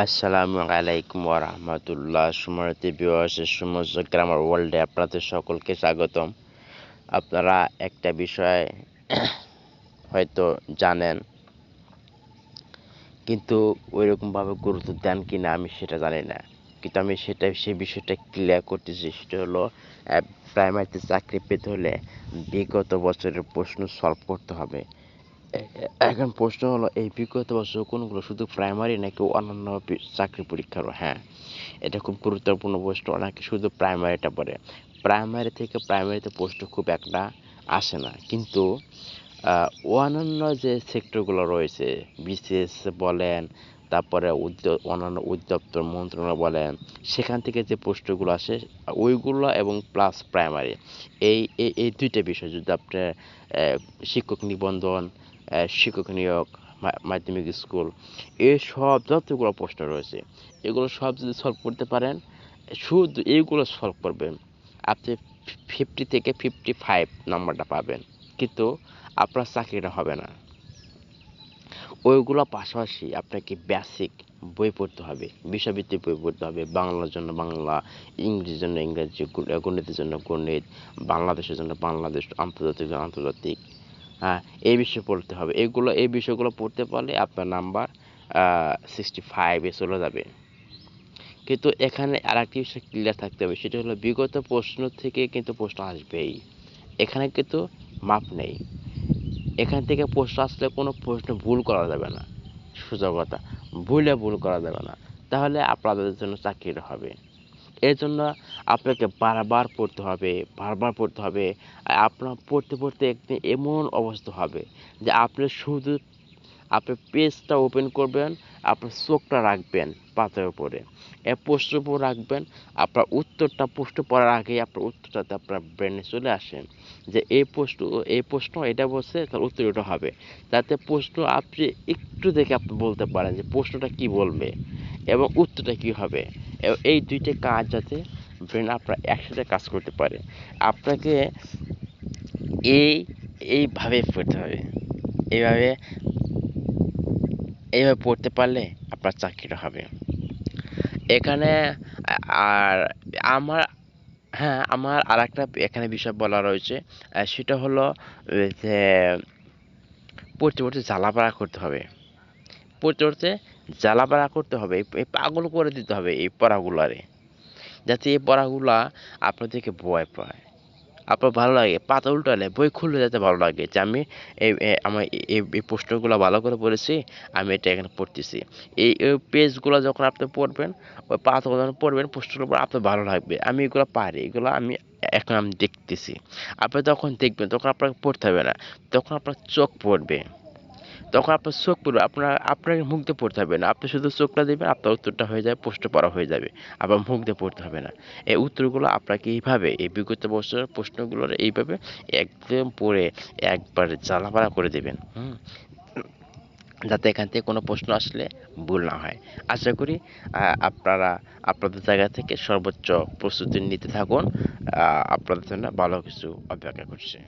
আসসালামু আলাইকুম ওরহমতুল্লাহ সুমরতি বিওয়াসের সমস্ত গ্রামার ওয়ার্ল্ডে আপনাদের সকলকে স্বাগতম। আপনারা একটা বিষয় হয়তো জানেন, কিন্তু ওইরকমভাবে গুরুত্ব দেন কি না আমি সেটা জানি না। কিন্তু আমি সেটা সেই বিষয়টা ক্লিয়ার করতেছি, সেটা হলো প্রাইমারিতে চাকরি পেতে হলে বিগত বছরের প্রশ্ন সলভ করতে হবে। এখন প্রশ্ন হলো, এই বিগত বছর কোনগুলো শুধু প্রাইমারি নাকি অন্যান্য চাকরি পরীক্ষারও হ্যাঁ এটা খুব গুরুত্বপূর্ণ প্রশ্ন, নাকি শুধু প্রাইমারিটা পড়ে? প্রাইমারি থেকে প্রাইমারিতে প্রশ্ন খুব একটা আসে না। কিন্তু অন্যান্য যে সেক্টরগুলো রয়েছে, বিসিএস বলেন, তারপরে অন্যান্য উদ্যোক্তর মন্ত্রণালয় বলেন, সেখান থেকে যে প্রশ্নগুলো আসে, ওইগুলো এবং প্লাস প্রাইমারি এই এই দুইটা বিষয় যদি আপনার শিক্ষক নিবন্ধন শিক্ষক নিয়োগ মাধ্যমিক স্কুল এসব যতগুলো প্রশ্ন রয়েছে, এগুলো সব যদি সলভ করতে পারেন, শুধু এইগুলো সলভ করবেন, আপনি ফিফটি থেকে ফিফটি ফাইভ নাম্বারটা পাবেন, কিন্তু আপনার চাকরিটা হবে না। ওইগুলো পাশাপাশি আপনাকে বেসিক বই পড়তে হবে, বিষয়ভিত্তিক বই পড়তে হবে, বাংলার জন্য বাংলা, ইংরেজির জন্য ইংরেজি গণিতের জন্য গণিত, বাংলাদেশের জন্য বাংলাদেশ, আন্তর্জাতিক আন্তর্জাতিক হ্যাঁ এই বিষয়ে পড়তে হবে। এগুলো, এই বিষয়গুলো পড়তে পারলে আপনার নাম্বার সিক্সটি ফাইভে চলে যাবে। কিন্তু এখানে আর একটি বিষয় ক্লিয়ার থাকতে হবে, সেটা হলো বিগত প্রশ্ন থেকে কিন্তু প্রশ্ন আসবেই। এখানে কিন্তু মাপ নেই। এখান থেকে প্রশ্ন আসলে কোনো প্রশ্ন ভুল করা যাবে না। কথা, ভুলে ভুল করা যাবে না। তাহলে আপনাদের জন্য চাকরিটা হবে। এর জন্য আপনাকে বারবার পড়তে হবে, বারবার পড়তে হবে। আপনার পড়তে পড়তে একদিন এমন অবস্থা হবে যে আপনি শুধু, আপনি পেজটা ওপেন করবেন, আপনার চোখটা রাখবেন পাতার উপরে। প্রশ্ন রাখবেন। আপনার উত্তরটা প্রশ্ন পড়ার আগে আপনার উত্তরটাতে আপনার ব্রেনে চলে আসেন যে এই প্রশ্ন এই প্রশ্ন, এটা বলছে, তার উত্তর এটা হবে। যাতে প্রশ্ন আপনি একটু দেখে আপনি বলতে পারেন যে প্রশ্নটা কি বলবে এবং উত্তরটা কি হবে। এই দুইটা কাজ যাতে ব্রেন আপনার একসাথে কাজ করতে পারে। আপনাকে এই, এইভাবে পড়তে হবে। এইভাবে এইভাবে পড়তে পারলে আপনার চাকরিটা হবে। এখানে, আর আমার হ্যাঁ আমার আর একটা এখানে বিষয় বলা রয়েছে সেটা হলো যে পড়তে জ্বালাপাড়া করতে হবে। পড়তে পড়তে জ্বালাপাড়া করতে হবে এই পাগল করে দিতে হবে এই পড়াগুলারে। যাতে এই পড়াগুলা আপনাদেরকে ভয় পায়। আপনার ভালো লাগে, পাতা উল্টালে বই খুললে যাতে ভালো লাগে যে আমি এই আমার এই প্রশ্নগুলো ভালো করে পড়েছি, আমি এটা এখানে পড়তেছি। এই পেজগুলো যখন আপনি পড়বেন, ওই পাতাগুলো যখন পড়বেন প্রশ্নগুলো পর আপনার ভালো লাগবে। আমি এগুলো পারি, এগুলো আমি এখন আমি দেখতেছি। আপনি তখন দেখবেন, তখন আপনাকে পড়তে হবে না, তখন আপনার চোখ পড়বে। তখন আপনার চোখ পড়বে, আপনার আপনাকে মুখ দিয়ে পড়তে হবে না। আপনি শুধু চোখটা দেবেন আপনার উত্তরটা হয়ে যাবে, প্রশ্ন পড়া হয়ে যাবে। আবার মুখ দিয়ে পড়তে হবে না। এই উত্তরগুলো আপনাকে এইভাবে, এই বিগত বছরের প্রশ্নগুলোর এইভাবে একদম পড়ে একবার জ্বালাপাড়া করে দেবেন, হুম? যাতে এখান থেকে কোনো প্রশ্ন আসলে ভুল না হয়। আশা করি আপনারা, আপনাদের জায়গা থেকে সর্বোচ্চ প্রস্তুতি নিতে থাকুন। আপনাদের জন্য ভালো কিছু অপেক্ষা করছে।